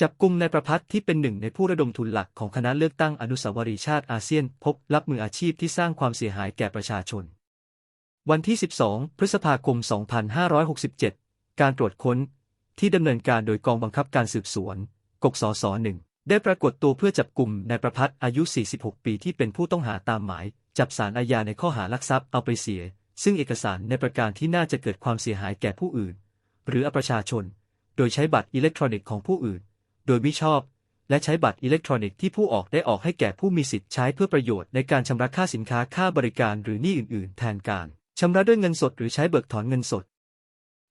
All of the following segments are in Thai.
จับกลุ่มนายประพัฒน์ที่เป็นหนึ่งในผู้ระดมทุนหลักของคณะเลือกตั้งอนุสาวรีย์ชาติอาเซียน พบรับมืออาชีพที่สร้างความเสียหายแก่ประชาชน วันที่ 12 พฤษภาคม 2567 การตรวจค้น ที่ดำเนินการโดยกองบังคับการสืบสวน กกสศหนึ่งได้ปรากฏตัวเพื่อจับกลุ่มนายประพัฒน์อายุ 46 ปีที่เป็นผู้ต้องหาตามหมาย จับสารอาญาในข้อหาลักทรัพย์เอาไปเสีย ซึ่งเอกสารในประการที่น่าจะเกิดความเสียหายแก่ผู้อื่น หรือประชาชน โดยใช้บัตรอิเล็กทรอนิกส์ของผู้อื่น โดยมิชอบ และใช้บัตรอิเล็กทรอนิกส์ที่ผู้ออกได้ออกให้แก่ผู้มีสิทธิ์ใช้เพื่อประโยชน์ในการชำระค่าสินค้าค่าบริการหรือหนี้อื่น ๆ แทนการชำระด้วยเงินสดหรือใช้เบิกถอนเงินสด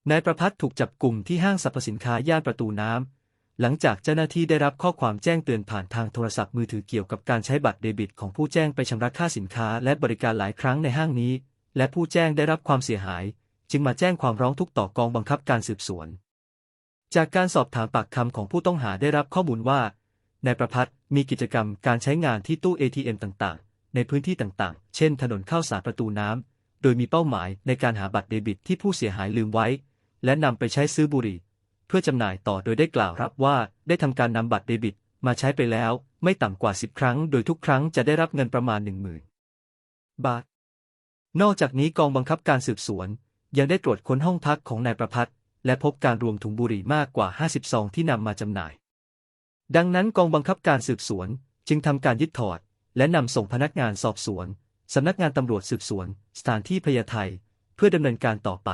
นายประพัฒน์ถูกจับกลุ่มที่ห้างสรรพสินค้าย่านประตูน้ำ หลังจากเจ้าหน้าที่ได้รับข้อความแจ้งเตือนผ่านทางโทรศัพท์มือถือเกี่ยวกับการใช้บัตรเดบิต ของผู้แจ้งไปชำระค่าสินค้าและบริการหลายครั้งในห้างนี้ และผู้แจ้งได้รับความเสียหาย จึงมาแจ้งความร้องทุกข์ต่อกองบังคับการสืบสวน จากการสอบถามปากคำของผู้ต้องหาได้รับข้อมูลว่านายประพัฒน์มีกิจกรรมการใช้งานที่ตู้ ATM ต่างๆ ในพื้นที่ต่างๆ เช่น ถนนข้าวสารประตูน้ำ โดยมีเป้าหมายในการหาบัตรเดบิตที่ผู้เสียหายลืมไว้ และนำไปใช้ซื้อบุหรี่ เพื่อจำหน่ายต่อโดยได้กล่าวรับว่าได้ทำการนำบัตรเดบิตมาใช้ไปแล้ว ไม่ต่ำกว่า 10 ครั้ง โดยทุกครั้งจะได้รับเงินประมาณ 10,000บาท นอกจากนี้กองบังคับการสืบสวน ยังได้ตรวจค้นห้องพักของนายประพัฒน์ และพบการรวมถุงบุหรี่มากกว่า 50 ซองที่นำมาจำหน่าย ดังนั้นกองบังคับการสืบสวนจึงทำการยึดถอด และนำส่งพนักงานสอบสวนสำนักงานตำรวจสืบสวน สถานที่พญาไทเพื่อดำเนินการต่อไป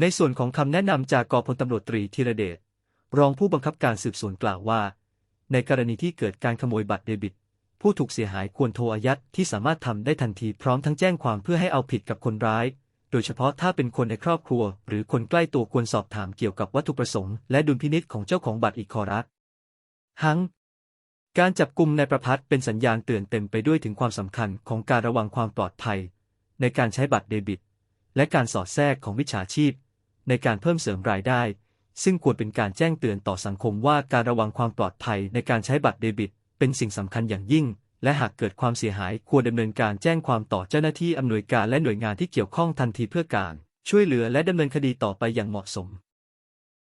ในส่วนของคำแนะนำจากกองพลตำรวจตรีธีรเดชรองผู้บังคับการสืบสวนกล่าวว่า ในกรณีที่เกิดการขโมยบัตรเดบิต ผู้ถูกเสียหายควรโทรอายัดที่สามารถทำได้ทันทีพร้อมทั้งแจ้งความเพื่อให้เอาผิดกับคนร้าย โดยเฉพาะถ้าเป็นคนในครอบครัว หรือคนใกล้ตัวควรสอบถามเกี่ยวกับวัตถุประสงค์และดุลพินิจของเจ้าของบัตรอีกคอรักหังการจับกลุ่มนายประพัฒเป็นสัญญาณเตือนเต็มไปด้วยถึงความสำคัญของการระวังความปลอดภัย ในการใช้บัตรเดบิต และการสอดแทรกของวิชาชีพ ในการเพิ่มเสริมรายได้ ซึ่งควรเป็นการแจ้งเตือนต่อสังคมว่าการระวังความปลอดภัยในการใช้บัตรเดบิต เป็นสิ่งสำคัญอย่างยิ่ง และหากเกิดความเสียหายควรดำเนินการแจ้งความต่อเจ้าหน้าที่อำนวยการและหน่วยงานที่เกี่ยวข้องทันทีเพื่อการ ช่วยเหลือและดำเนินคดีต่อไปอย่างเหมาะสม